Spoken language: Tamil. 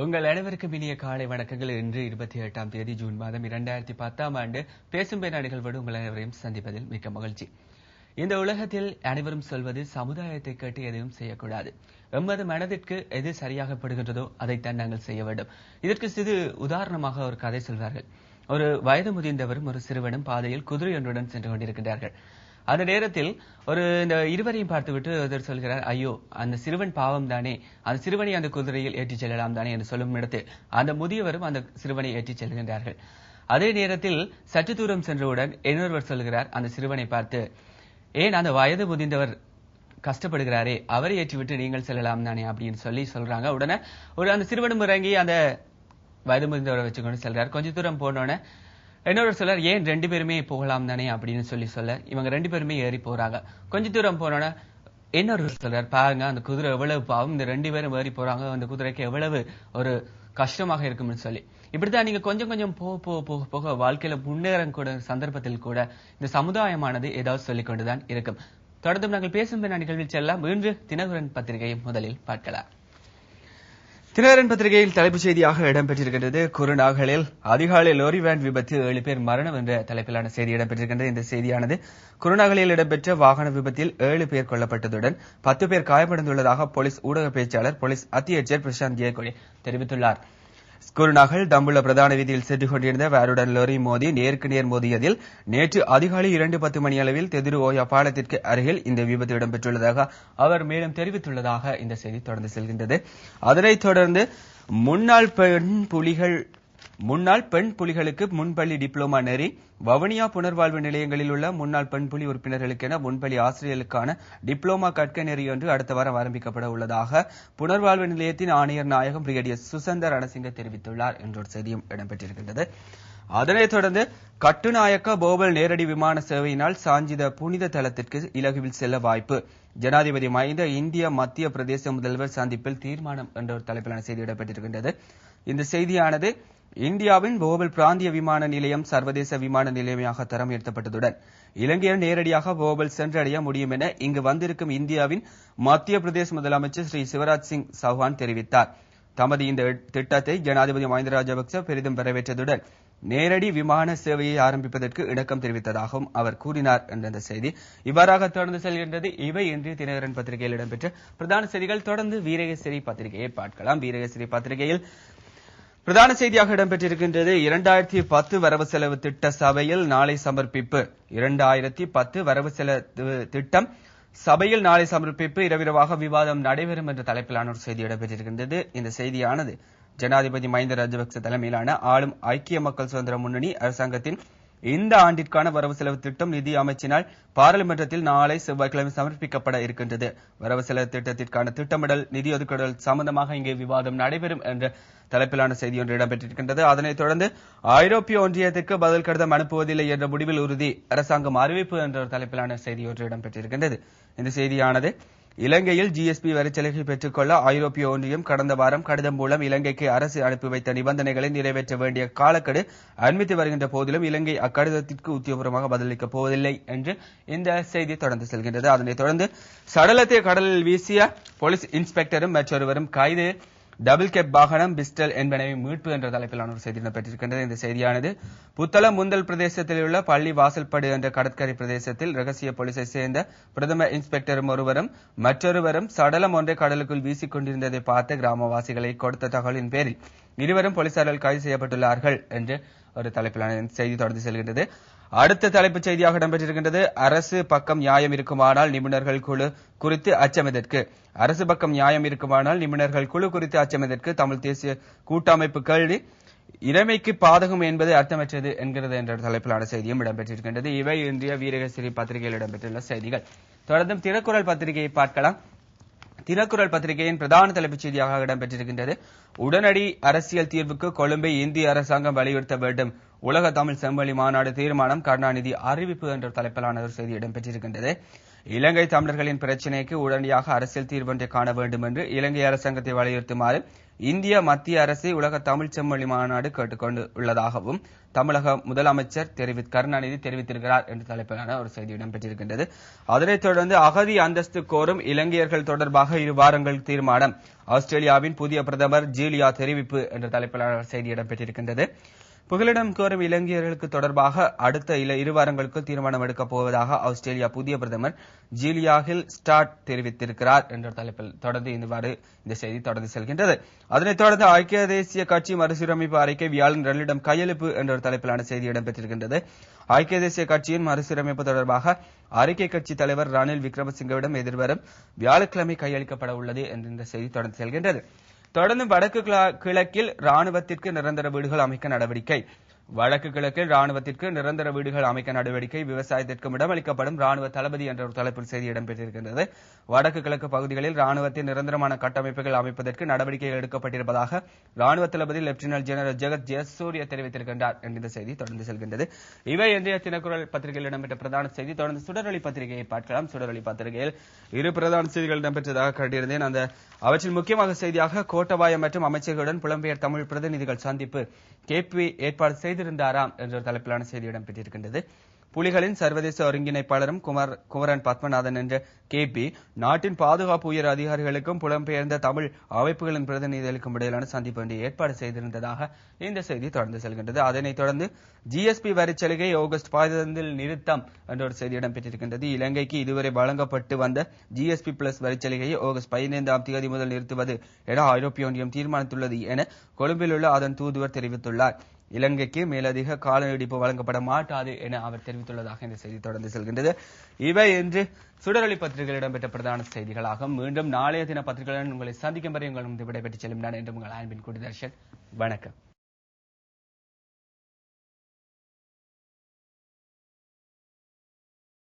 உங்கள் அனைவருக்கும் இனிய காலை வணக்கங்கள். இன்று இருபத்தி எட்டாம் தேதி ஜூன் மாதம் இரண்டாயிரத்தி பத்தாம் ஆண்டு பேசும் பேனா நிகழ்வோடு உங்கள் அனைவரையும் சந்திப்பதில் மிக்க மகிழ்ச்சி. இந்த உலகத்தில் அனைவரும் சொல்வது சமுதாயத்தை கேட்டு எதையும் செய்யக்கூடாது. எமது மனதிற்கு எது சரியாகப்படுகின்றதோ அதைத்தான் நாங்கள் செய்ய வேண்டும். இதற்கு சிறு உதாரணமாக ஒரு கதை சொல்வார்கள். ஒரு வயது முதிர்ந்தவரும் ஒரு சிறுவனும் பாதையில் குதிரை ஒன்றுடன் சென்று கொண்டிருக்கிறார்கள் அந்த நேரத்தில் ஒரு இந்த இருவரையும் பார்த்துவிட்டு ஒருத்தர் சொல்கிறார் ஐயோ அந்த சிறுவன் பாவம் தானே அந்த சிறுவனை அந்த குதிரையில் ஏற்றிச் செல்லலாம் தானே என்று சொல்லும் இடத்தில் அந்த முதியவரும் அந்த சிறுவனை ஏற்றிச் செல்கின்றார்கள். அதே நேரத்தில் சற்று தூரம் சென்றவுடன் இன்னொருவர் சொல்கிறார் அந்த சிறுவனை பார்த்து ஏன் அந்த வயது முதிந்தவர் கஷ்டப்படுகிறாரே அவரை ஏற்றிவிட்டு நீங்கள் செல்லலாம் தானே அப்படின்னு சொல்லி சொல்றாங்க. உடனே ஒரு அந்த சிறுவனும் இறங்கி அந்த வயது முதிந்தவரை வச்சுக்கொண்டு செல்றார். கொஞ்ச தூரம் போனோடனே இன்னொரு சிலர் ஏன் ரெண்டு பேருமே போகலாம் தானே அப்படின்னு சொல்லி சொல்ல இவங்க ரெண்டு பேருமே ஏறி போறாங்க. கொஞ்ச தூரம் போனோன்னே இன்னொரு சொல்றார் பாருங்க அந்த குதிரை எவ்வளவு பாவம் இந்த ரெண்டு பேரும் ஏறி போறாங்க அந்த குதிரைக்கு எவ்வளவு ஒரு கஷ்டமாக இருக்கும்னு சொல்லி. இப்படித்தான் நீங்க கொஞ்சம் கொஞ்சம் போக போக போக போக வாழ்க்கையில முன்னேறம் கூட சந்தர்ப்பத்தில் கூட இந்த சமுதாயமானது ஏதாவது சொல்லிக் கொண்டுதான் இருக்கும். தொடர்ந்து நாங்கள் பேசும் நிகழ்வில் செல்லாம் இன்று தினகுரன் பத்திரிகையை முதலில் பார்க்கலாம். தினகரன் பத்திரிகையில் தலைப்புச் செய்தியாக இடம்பெற்றிருக்கின்றது. குறுநாகலில் அதிகாலை லோரி வேன் விபத்து ஏழு பேர் மரணம் என்ற தலைப்பிலான செய்தி இடம்பெற்றிருக்கின்றது. இந்த செய்தியானது குறுநாகலில் இடம்பெற்ற வாகன விபத்தில் ஏழு பேர் கொல்லப்பட்டதுடன் பத்து பேர் காயமடைந்துள்ளதாக போலீஸ் ஊடக பேச்சாளர் போலீஸ் அத்தியட்சர் பிரசாந்த் ஜெயக்கொடி தெரிவித்துள்ளார். குருநாகல் தம்புள்ள பிரதான வீதியில் சென்று கொண்டிருந்த வேருடன் லொரி மோதி நேருக்கு நேர் மோதியதில் நேற்று அதிகாலை இரண்டு பத்து மணி அளவில் தெதிரு ஓயா பாலத்திற்கு அருகில் இந்த விபத்து இடம்பெற்றுள்ளதாக அவர் மேலும் தெரிவித்துள்ளதாக இந்த செய்தி தொடர்ந்து செல்கின்றது. அதனைத் தொடர்ந்து முன்னாள் பெண் புலிகள் முன்னாள் பெண் புலிகளுக்கு முன்பள்ளி டிப்ளோமா நெறி வவுனியா புனர்வாழ்வு நிலையங்களில் உள்ள முன்னாள் பெண் புலி உறுப்பினர்களுக்கென முன்பள்ளி ஆசிரியர்களுக்கான டிப்ளோமா கற்க நெறி ஒன்று அடுத்த வாரம் ஆரம்பிக்கப்பட உள்ளதாக புனர்வாழ்வு நிலையத்தின் ஆணையர் நாயகம் பிரிகேடியர் சுசந்தர் ரணசிங்க தெரிவித்துள்ளார் என்ற ஒரு செய்தியும் இடம்பெற்றிருக்கின்றது. அதனைத் தொடர்ந்து கட்டுநாயக்க போபல் நேரடி விமான சேவையினால் சாஞ்சித புனித தளத்திற்கு இலகுவில் செல்ல வாய்ப்பு. ஜனாதிபதி மைந்த இந்திய மத்திய பிரதேச முதல்வர் சந்திப்பில் தீர்மானம் என்ற ஒரு தலைப்பிலான செய்தி இடம்பெற்றிருக்கின்றது. இந்த செய்தியானது இந்தியாவின் போபல் பிராந்திய விமான நிலையம் சர்வதேச விமான நிலையமாக தரம் உயர்த்தப்பட்டதுடன் இலங்கையர் நேரடியாக போபல் சென்றடைய முடியும் என இங்கு வந்திருக்கும் இந்தியாவின் மத்திய பிரதேச முதலமைச்சர் ஸ்ரீ சிவராஜ் சிங் சௌஹான் தெரிவித்தார். தமது இந்த திட்டத்தை ஜனாதிபதி மஹிந்த ராஜபக்ச பெரிதும் வரவேற்றதுடன் நேரடி விமான சேவையை ஆரம்பிப்பதற்கு இணக்கம் தெரிவித்ததாகவும் அவர் கூறினார் என்ற அந்த செய்தி. இவ்வாறாக தொடர்ந்து செல்கின்றது. இவை இன்றைய தினகரன் பத்திரிகையில் இடம்பெற்ற பிரதான செய்திகள். தொடர்ந்து வீரகசிரி பத்திரிகையை பார்க்கலாம். வீரகசிரி பத்திரிகையில் பிரதான செய்தியாக இடம்பெற்றிருக்கின்றது இரண்டாயிரத்தி பத்து வரவு செலவு திட்ட சபையில் நாளை சமர்ப்பிப்பு. இரண்டாயிரத்தி பத்து வரவு செலவு திட்டம் சபையில் நாளை சமர்ப்பிப்பு. இரவிரவாக விவாதம் நடைபெறும் என்ற தலைப்பிலான ஒரு செய்தி இடம்பெற்றிருக்கின்றது. இந்த செய்தியானது ஜனாதிபதி மஹிந்த ராஜபக்ச தலைமையிலான ஆளும் ஐக்கிய மக்கள் சுதந்திர முன்னணி அரசாங்கத்தின் இந்த ஆண்டிற்கான வரவு செலவு திட்டம் நிதி அமைச்சினால் பாராளுமன்றத்தில் நாளை செவ்வாய்க்கிழமை சமர்ப்பிக்கப்பட இருக்கின்றது. வரவு செலவு திட்டத்திற்கான திட்டமிடல் நிதி ஒதுக்கீடுகள் சம்பந்தமாக இங்கே விவாதம் நடைபெறும் என்ற தலைப்பிலான செய்தி ஒன்று இடம்பெற்றிருக்கின்றது. அதனைத் தொடர்ந்து ஐரோப்பிய ஒன்றியத்திற்கு பதில் கடிதம் அனுப்புவதில்லை என்ற முடிவில் உறுதி அரசாங்கம் அறிவிப்பு என்ற ஒரு தலைப்பிலான செய்தி ஒன்று இடம்பெற்றிருக்கின்றது. இந்த செய்தியானது இலங்கையில் ஜிஎஸ்பி வரிச்சலுகை பெற்றுக்கொள்ள ஐரோப்பிய ஒன்றியம் கடந்த வாரம் கடிதம் மூலம் இலங்கைக்கு அரசு அனுப்பி வைத்த நிபந்தனைகளை நிறைவேற்ற வேண்டிய காலக்கெடு அண்மித்து வருகின்ற போதிலும் இலங்கை அக்கடிதத்திற்கு உத்தியோகபூர்வமாக பதிலளிக்கப் போவதில்லை என்று இந்த செய்தி தொடர்ந்து செல்கின்றது. அதனைத் தொடர்ந்து சடலத்தை கடலில் வீசிய போலீஸ் இன்ஸ்பெக்டரும் மற்றொருவரும் கைது டபுள் கேப் வாகனம் பிஸ்டல் என்பனவை மீட்பு என்ற தலைப்பிலான ஒரு செய்தி இடம்பெற்றிருக்கின்றது. இந்த செய்தியானது புத்தளம் முந்தல் பிரதேசத்தில் உள்ள பள்ளி வாசல்படு என்ற கடற்கரை பிரதேசத்தில் ரகசிய போலீஸை சேர்ந்த பிரதம இன்ஸ்பெக்டரும் ஒருவரும் மற்றொருவரும் சடலம் ஒன்றை கடலுக்குள் வீசிக் கொண்டிருந்ததை பார்த்து கிராமவாசிகளை கொடுத்த தகவலின் பேரில் இருவரும் போலீசாரால் கைது செய்யப்பட்டுள்ளார்கள் என்று ஒரு தலைப்பிலான செய்தி தொடர்ந்து செல்கின்றது. அடுத்த தலைப்புச் செய்தியாக இடம்பெற்றிருக்கின்றது. அரசு பக்கம் நியாயம் இருக்குமானால் நிபுணர்கள் குழு குறித்து அச்சமெதற்கு. அரசு பக்கம் நியாயம் இருக்குமானால் நிபுணர்கள் குழு குறித்து அச்சமெதற்கு. தமிழ் தேசிய கூட்டமைப்பு கேள்வி இறைமைக்கு பாதகம் என்பது அர்த்தமற்றது என்கிறது என்ற தலைப்பிலான செய்தியும் இடம்பெற்றிருக்கின்றது. இவை இன்றைய வீரகசிரி பத்திரிகையில் இடம்பெற்றுள்ள செய்திகள். தொடர்ந்தும் திருக்குறள் பத்திரிகையை பார்க்கலாம். தினக்குரல் பத்திரிகையின் பிரதான தலைப்புச் செய்தியாக இடம்பெற்றிருக்கின்றது. உடனடி அரசியல் தீர்வுக்கு கொழும்பை இந்திய அரசாங்கம் வலியுறுத்த வேண்டும். உலக தமிழ் செம்மொழி மாநாடு தீர்மானம் கருணாநிதி அறிவிப்பு என்ற தலைப்பிலான ஒரு செய்தி இடம்பெற்றிருக்கின்றது. இலங்கை தமிழர்களின் பிரச்சினைக்கு உடனடியாக அரசியல் தீர்வொன்றை காண வேண்டும் என்று இலங்கை அரசாங்கத்தை வலியுறுத்துமாறு இந்திய மத்திய அரசை உலக தமிழ் செம்மொழி மாநாடு கேட்டுக்கொண்டு உள்ளதாகவும் தமிழக முதலமைச்சர் தெரிவி கருணாநிதி தெரிவித்திருக்கிறார் என்ற தலைப்பிலான ஒரு செய்தி இடம்பெற்றிருக்கின்றது. அதனைத் தொடர்ந்து அகதி அந்தஸ்து கோரும் இலங்கையர்கள் தொடர்பாக இரு வாரங்கள் தீர்மானம். ஆஸ்திரேலியாவின் புதிய பிரதமர் ஜீலியா தெரிவிப்பு என்ற தலைப்பிலான செய்தி இடம்பெற்றிருக்கின்றது. புகலிடம் கோரும் இலங்கையர்களுக்கு தொடர்பாக அடுத்த இல இரு வாரங்களுக்குள் தீர்மானம் எடுக்கப் போவதாக ஆஸ்திரேலியா புதிய பிரதமர் ஜீலியா ஹில் ஸ்டார்ட் தெரிவித்திருக்கிறார் என்ற தலைப்பில் தொடர்ந்து இவ்வாறு இந்த செய்தி தொடர்ந்து செல்கின்றது. அதனைத் தொடர்ந்து ஐக்கிய தேசிய கட்சி மறுசீரமைப்பு அறிக்கை வியாழன் ரன்னிடம் கையெழுப்பு என்ற ஒரு தலைப்பிலான செய்தி இடம்பெற்றிருக்கின்றது. ஐக்கிய தேசிய கட்சியின் மறுசீரமைப்பு தொடர்பாக அறிக்கை கட்சி தலைவர் ரணில் விக்ரமசிங்கவிடம் எதிர்வரும் வியாழக்கிழமை கையளிக்கப்பட உள்ளது என்ற இந்த செய்தி தொடர்ந்து செல்கின்றது. தொடர்ந்து வடக்கு கிழக்கில் ராணுவத்திற்கு நிரந்தர வீடுகள் அமைக்க நடவடிக்கை வடக்கு கிழக்கில் ராணுவத்திற்கு நிரந்தர வீடுகள் அமைக்க நடவடிக்கை விவசாயத்திற்கும் இடமளிக்கப்படும். ராணுவ தளபதி என்ற ஒரு தலைப்பில் செய்தி இடம்பெற்றிருக்கின்றது. வடக்கு கிழக்கு பகுதிகளில் ராணுவத்தின் நிரந்தரமான கட்டமைப்புகள் அமைப்பதற்கு நடவடிக்கைகள் எடுக்கப்பட்டிருப்பதாக ராணுவ தளபதி லெப்டினன்ட் ஜெனரல் ஜெகத் ஜெயசூரிய தெரிவித்திருக்கின்றார் என்ற இந்த செய்தி தொடர்ந்து செல்கின்றது. இவை இன்றைய தினக்குரல் பத்திரிகையில் இடம்பெற்ற பிரதான செய்தி. தொடர்ந்து சுடரொலி பத்திரிகையை பார்க்கலாம். சுடரொலி பத்திரிகையில் இரு பிரதான செய்திகள் இடம்பெற்றதாக கண்டிருந்தேன் அந்த அவற்றில் முக்கியமாக செய்தியாக கோட்டபாயம் மற்றும் அமைச்சர்களுடன் புலம்பெயர் தமிழ் பிரதிநிதிகள் சந்திப்பு. கேபி ஏற்பாடு செய்து செய்திருந்தாராம் என்ற தலைப்பிலான செய்தி இடம்பெற்றிருக்கின்றது. புலிகளின் சர்வதேச ஒருங்கிணைப்பாளரும் குமார் குமரன் பத்மநாதன் என்ற கே பி நாட்டின் பாதுகாப்பு உயர் அதிகாரிகளுக்கும் புலம்பெயர்ந்த தமிழ் அமைப்புகளின் பிரதிநிதிகளுக்கும் இடையிலான சந்திப்பு ஒன்றை ஏற்பாடு செய்திருந்ததாக இந்த செய்தி தொடர்ந்து செல்கின்றது. அதனைத் தொடர்ந்து ஜிஎஸ்பி வரி சலுகை ஆகஸ்ட் பதினைந்தில் நிறுத்தம் என்ற ஒரு செய்தி இடம்பெற்றிருக்கின்றது. இலங்கைக்கு இதுவரை வழங்கப்பட்டு வந்த ஜிஎஸ்பி பிளஸ் வரி சலுகையை ஆகஸ்ட் பதினைந்தாம் தேதி முதல் நிறுத்துவது என ஐரோப்பிய ஒன்றியம் தீர்மானித்துள்ளது என கொழும்பில் உள்ள அதன் தூதுவர் தெரிவித்துள்ளார். இலங்கைக்கு மேலதிக கால நீடிப்பு வழங்கப்பட மாட்டாது என அவர் தெரிவித்துள்ளதாக இந்த செய்தி தொடர்ந்து செல்கின்றது. இவை இன்று சுடரொலி பத்திரிகையில் இடம்பெற்ற பிரதான செய்திகளாகும் மீண்டும் நாளைய தின பத்திரிகைகளுடன் உங்களை சந்திக்கும் வரை உங்கள் விடைபெற்று செல்லும் நான் என்று உங்கள் அன்பின் குடிதர்ஷன். வணக்கம்.